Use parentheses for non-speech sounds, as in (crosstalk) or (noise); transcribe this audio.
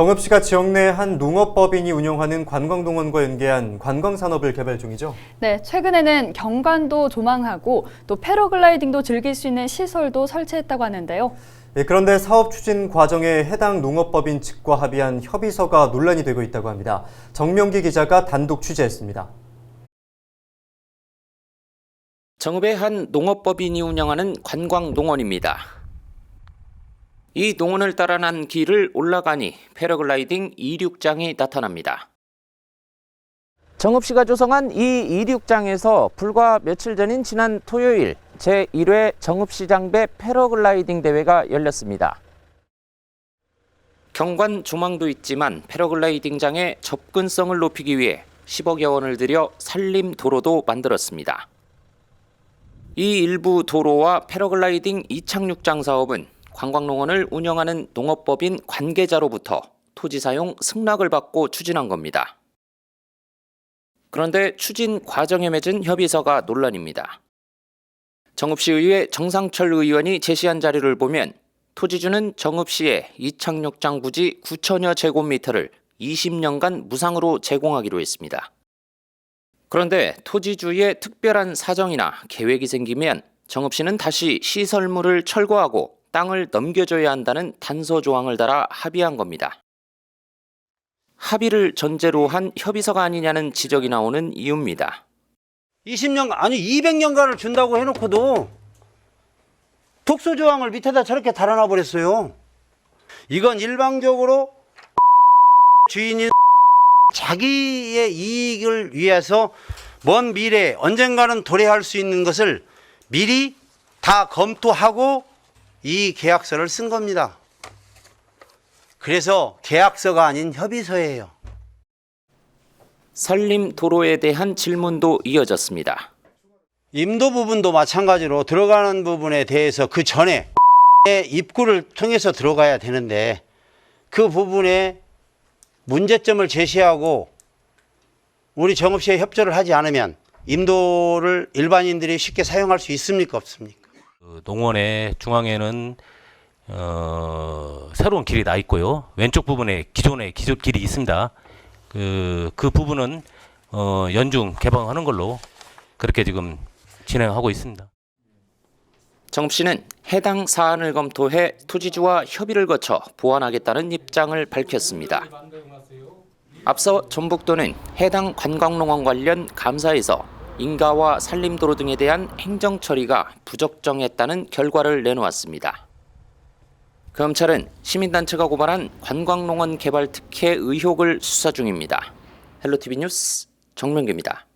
정읍시가 지역 내 한 농업법인이 운영하는 관광농원과 연계한 관광산업을 개발 중이죠. 네, 최근에는 경관도 조망하고 또 패러글라이딩도 즐길 수 있는 시설도 설치했다고 하는데요. 예, 그런데 사업 추진 과정에 해당 농업법인 측과 합의한 협의서가 논란이 되고 있다고 합니다. 정명기 기자가 단독 취재했습니다. 정읍의 한 농업법인이 운영하는 관광 농원입니다. 이 농원을 따라 난 길을 올라가니 패러글라이딩 이륙장이 나타납니다. 정읍시가 조성한 이 이륙장에서 불과 며칠 전인 지난 토요일 제1회 정읍시장배 패러글라이딩 대회가 열렸습니다. 경관 조망도 있지만 패러글라이딩장의 접근성을 높이기 위해 10억여 원을 들여 산림 도로도 만들었습니다. 이 일부 도로와 패러글라이딩 이착륙장 사업은 관광농원을 운영하는 농업법인 관계자로부터 토지 사용 승낙을 받고 추진한 겁니다. 그런데 추진 과정에 맺은 협의서가 논란입니다. 정읍시의회 정상철 의원이 제시한 자료를 보면 토지주는 정읍시에 이착륙장 부지 9천여 제곱미터를 20년간 무상으로 제공하기로 했습니다. 그런데 토지주의 특별한 사정이나 계획이 생기면 정읍시는 다시 시설물을 철거하고 땅을 넘겨줘야 한다는 단서 조항을 달아 합의한 겁니다. 합의를 전제로 한 협의서가 아니냐는 지적이 나오는 이유입니다. 20년 아니 200년간을 준다고 해놓고도 특수 조항을 밑에다 저렇게 달아놔 버렸어요. 이건 일방적으로 (laughs) 주인인 (laughs) 자기의 이익을 위해서 먼 미래 언젠가는 도래할 수 있는 것을 미리 다 검토하고 이 계약서를 쓴 겁니다. 그래서 계약서가 아닌 협의서예요. 산림 도로에 대한 질문도 이어졌습니다. 임도 부분도 마찬가지로 들어가는 부분에 대해서 그 전에 입구를 통해서 들어가야 되는데 그 부분에 문제점을 제시하고 우리 정읍시에 협조를 하지 않으면 임도를 일반인들이 쉽게 사용할 수 있습니까 없습니까? 그 농원의 중앙에는 어, 새로운 길이 나 있고요. 왼쪽 부분에 기존의 기존 길이 있습니다. 그, 그 부분은 어, 연중 개방하는 걸로 그렇게 지금 진행하고 있습니다. 정읍시는 해당 사안을 검토해 토지주와 협의를 거쳐 보완하겠다는 입장을 밝혔습니다. 앞서 전북도는 해당 관광농원 관련 감사에서 인가와 산림도로 등에 대한 행정 처리가 부적정했다는 결과를 내놓았습니다. 검찰은 시민단체가 고발한 관광농원 개발 특혜 의혹을 수사 중입니다. 헬로티비 뉴스 정명규입니다.